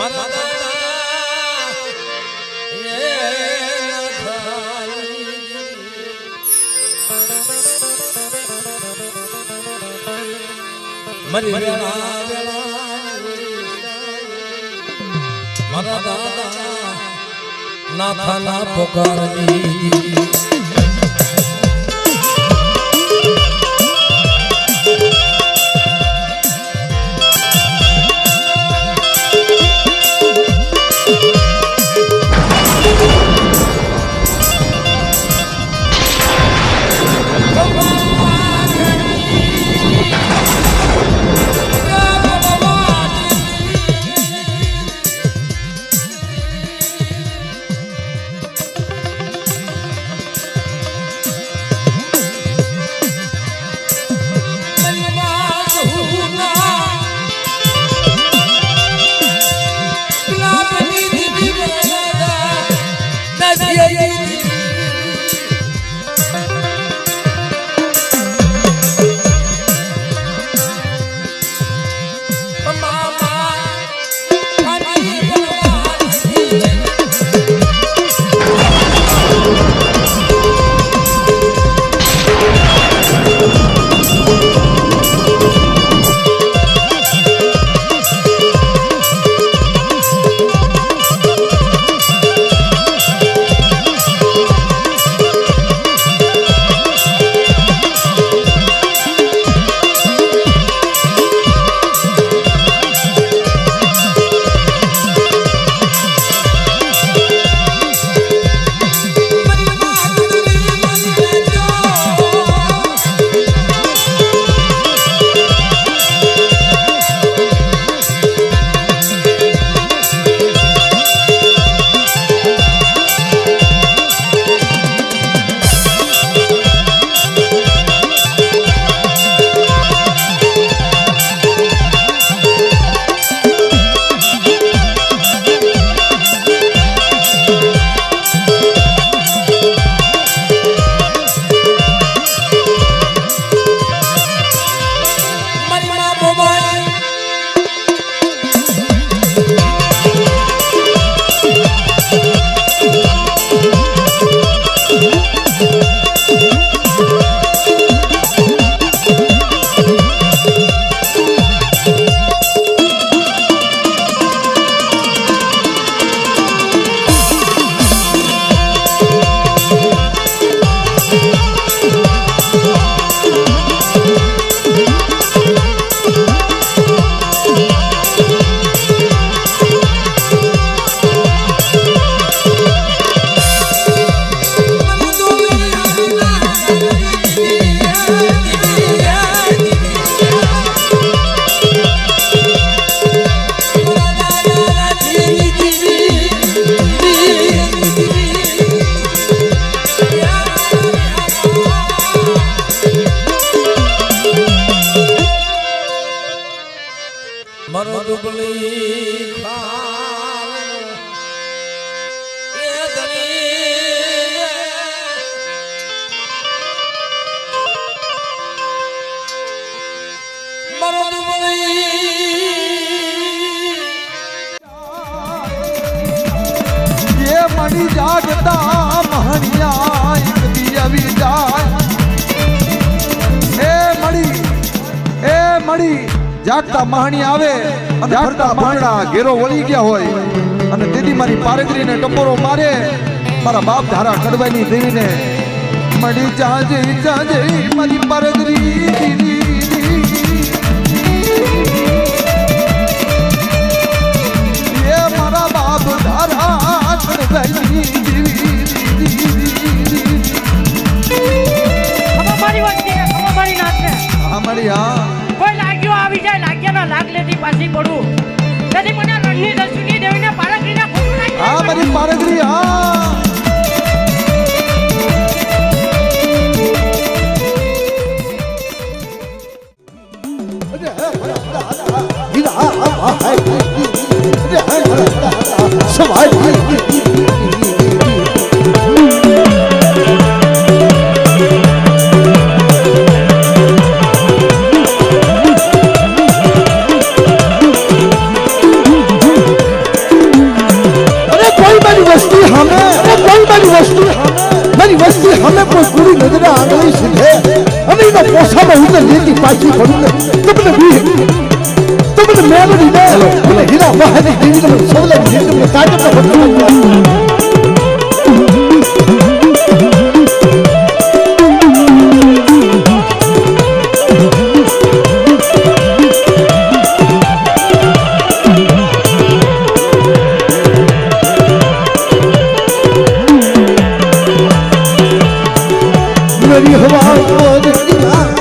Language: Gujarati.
મારા વેળા મારા દાદા નાથાના પોકારની જાગતા મહણિયા એક દી આવી જાય. એ મણી એ મણી જાગતા મહણી આવે અને ફરતા ભાંગડા ઘેરો વળી ગયા હોય. અને દીદી મારી પારગરીને ટપોરો મારે મારા બાપ ધારા કડવાની દેવીને મળી જાજે જાજે મારી પારગરી દીદી. ના લાગ લેતી પાછી પડું તેથી મને રણની દર્શની દેવીને પારગરીના ખોટું હા મારી પારગરી હા સવાલ પાછી પડું ને તમને બી તમને મેલડી દે અને હીરા બહારની દેવી તમને સવલા દી તમને તાજત બધું मेरी हवा को दिखला